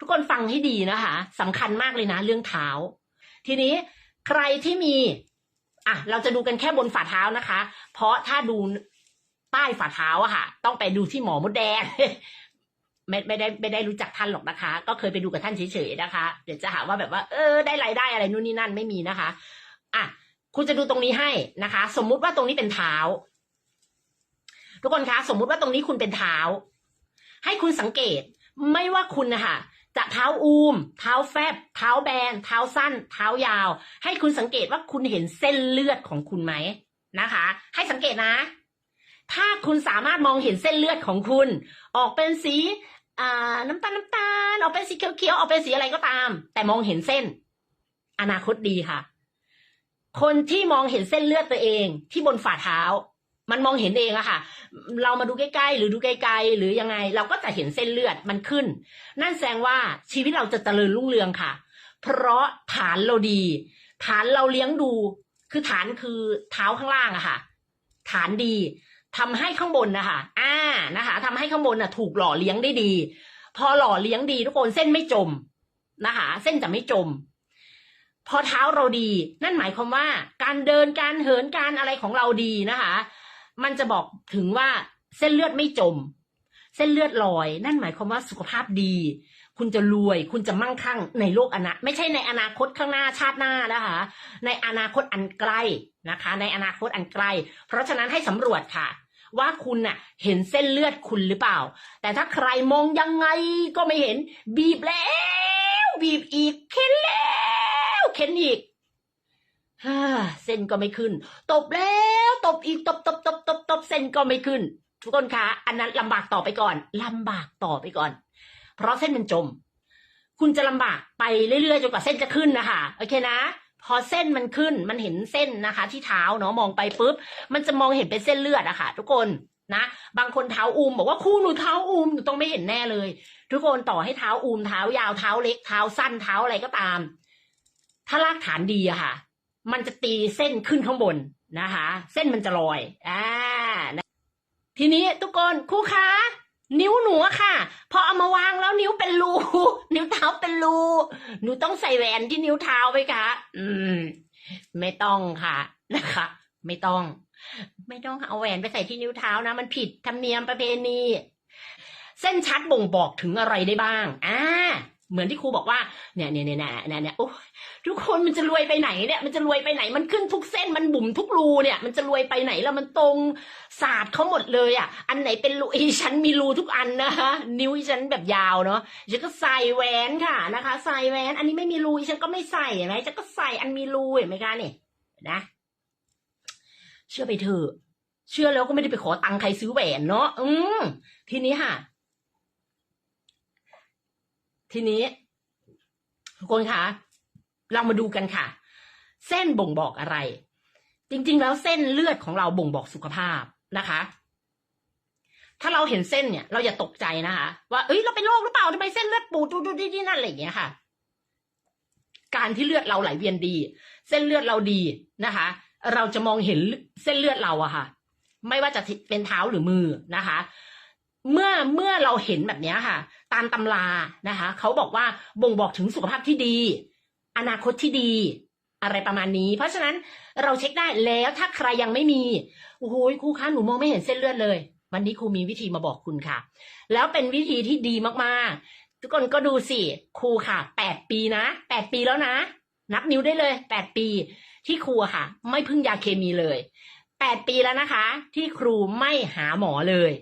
ทุกคนฟังให้ดีนะคะสำคัญมากเลยนะ เรื่องเท้า ทีนี้ใครที่มี อะ เราจะดูกันแค่บนฝ่าเท้านะคะ เพราะถ้าดูใต้ฝ่าเท้าอะค่ะ ต้องไปดูที่หมอมดแดงไม่ไม่ได้ไม่ได้รู้จักท่านหรอกนะคะ ก็เคยไปดูกับท่านเฉยๆนะคะ เดี๋ยวจะหาว่าแบบว่า เออ ได้รายได้อะไรนู่นนี่นั่นไม่มีนะคะ อะคุณจะดูตรงนี้ให้นะคะ สมมุติว่าตรงนี้เป็นเท้า ทุกคนคะ สมมุติว่าตรงนี้คุณเป็นเท้า ให้คุณสังเกตไม่ว่าคุณนะคะ จะเท้าอูม เท้าแฟบ เท้าแบน เท้าสั้น เท้ายาว ให้คุณสังเกตว่าคุณเห็นเส้นเลือดของคุณไหมนะคะ ให้สังเกตนะ ถ้าคุณสามารถมองเห็นเส้นเลือดของคุณ ออกเป็นสีน้ำตาลน้ำตาลออกเป็นสีเขียวๆออกเป็นสีอะไรก็ตาม แต่มองเห็นเส้น อนาคตดีค่ะ คนที่มองเห็นเส้นเลือดตัวเองที่บนฝ่าเท้า มันมองเห็นเองอะค่ะ เรามาดูใกล้ๆหรือดูไกลๆหรือยังไง เราก็จะเห็นเส้นเลือดมันขึ้น นั่นแสดงว่าชีวิตเราจะเจริญรุ่งเรืองค่ะ เพราะฐานเราดี ฐานเราเลี้ยงดู คือฐานคือเท้าข้างล่างอะค่ะ ฐานดีทำให้ข้างบนนะคะอ่านะคะทำให้ข้างบนน่ะถูกหล่อเลี้ยงได้ดี พอหล่อเลี้ยงดีทุกคนเส้นไม่จมนะคะ เส้นจะไม่จมพอเท้าเราดี นั่นหมายความว่า การเดินการเหินการอะไรของเราดีนะคะ มันจะบอกถึงว่าเส้นเลือดไม่จม เส้นเลือดลอย นั่นหมายความว่าสุขภาพดี คุณจะรวย คุณจะมั่งคั่งในโลกอนาไม่ใช่ในอนาคตข้างหน้าชาติหน้านะคะในอนาคตอันไกลนะคะ ในอนาคตอันไกลเพราะฉะนั้นให้สำรวจค่ะว่าคุณน่ะ เห็นเส้นเลือดคุณหรือเปล่า แต่ถ้าใครมองยังไงก็ไม่เห็น บีบแล้ว บีบอีกเข็นแล้วเข็นอีก ฮ่าเส้นก็ไม่ขึ้น ตบแล้วตบอีกตบตบตบตบตบเส้นก็ไม่ขึ้น ทุกคนคะอันนั้นลำบากต่อไปก่อนลำบากต่อไปก่อน เพราะเส้นมันจม คุณจะลำบากไปเรื่อยๆจนกว่าเส้นจะขึ้นนะคะโอเคนะ พอเส้นมันขึ้นมันเห็นเส้นนะคะ ที่เท้าเนาะมองไปปุ๊บมันจะมองเห็นเป็นเส้นเลือดอะค่ะ ทุกคนนะบางคนเท้าอูมบอกว่าครูหนูเท้าอูมหนูต้องไม่เห็นแน่เลย ทุกคนต่อให้เท้าอูมเท้ายาวเท้าเล็กเท้าสั้นเท้าอะไรก็ตาม ถ้ารากฐานดีอะค่ะ มันจะตีเส้นขึ้นข้างบนนะคะ เส้นมันจะลอยอ่านะทีนี้ทุกคนครูคะนิ้วหนูค่ะ พอเอามาวางแล้วนิ้วเป็นรูนิ้วเท้าเป็นรูหนูต้องใส่แหวนที่นิ้วเท้าไหมคะ อืม ไม่ต้องค่ะนะคะ ไม่ต้อง ไม่ต้องเอาแหวนไปใส่ที่นิ้วเท้านะ มันผิดธรรมเนียมประเพณี เส้นชัดบ่งบอกถึงอะไรได้บ้างอ่า เหมือนที่ครูบอกว่าเนี่ยเนี่ยเนี่ยเนี่ยเนี่ยโอ้ทุกคนมันจะรวยไปไหนเนี่ยมันจะรวยไปไหนมันขึ้นทุกเส้นมันบุ๋มทุกรูเนี่ย มันจะรวยไปไหนแล้วมันตรงศาสตร์เขาหมดเลยอะอันไหนเป็นรูอีฉันมีรูทุกอันนะคะนิ้วอีฉันแบบยาวเนาะฉันก็ใส่แหวนค่ะนะคะ ใส่แหวน อันนี้ไม่มีรูอีฉันก็ไม่ใส่เห็นไหมฉันก็ใส่อันมีรูเห็นไหมคะเนี่ยนะ เชื่อไปเถอะเชื่อแล้วก็ไม่ได้ไปขอตังค์ใครซื้อแหวนเนาะอืมทีนี้ค่ะ ทีนี้ทุกคนคะเรามาดูกันค่ะ เส้นบ่งบอกอะไร จริงๆ แล้วเส้นเลือดของเราบ่งบอกสุขภาพนะคะ ถ้าเราเห็นเส้นเนี่ย เราอย่าตกใจนะคะว่าเอ้ยเราเป็นโรคหรือเปล่าทำไมเส้นเลือดปูดดูดูดีนั่นอะไรอย่างเงี้ยค่ะ การที่เลือดเราไหลเวียนดี เส้นเลือดเราดีนะคะ เราจะมองเห็นเส้นเลือดเราอะค่ะ ไม่ว่าจะเป็นเท้าหรือมือนะคะ เมื่อเมื่อเราเห็นแบบนี้ค่ะ ตามตำรานะคะเขาบอกว่าบ่งบอกถึงสุขภาพที่ดี อนาคตที่ดีอะไรประมาณนี้ เพราะฉะนั้นเราเช็คได้แล้วถ้าใครยังไม่มีโอ้โหครูคะหนูมองไม่เห็นเส้นเลือดเลย วันนี้ครูมีวิธีมาบอกคุณค่ะ แล้วเป็นวิธีที่ดีมากๆ ทุกคนก็ดูสิครูค่ะแปดปีนะแปดปีแล้วนะ นับนิ้วได้เลยแปดปีที่ครูค่ะ ไม่พึ่งยาเคมีเลยแปดปีแล้วนะคะ ที่ครูไม่หาหมอเลย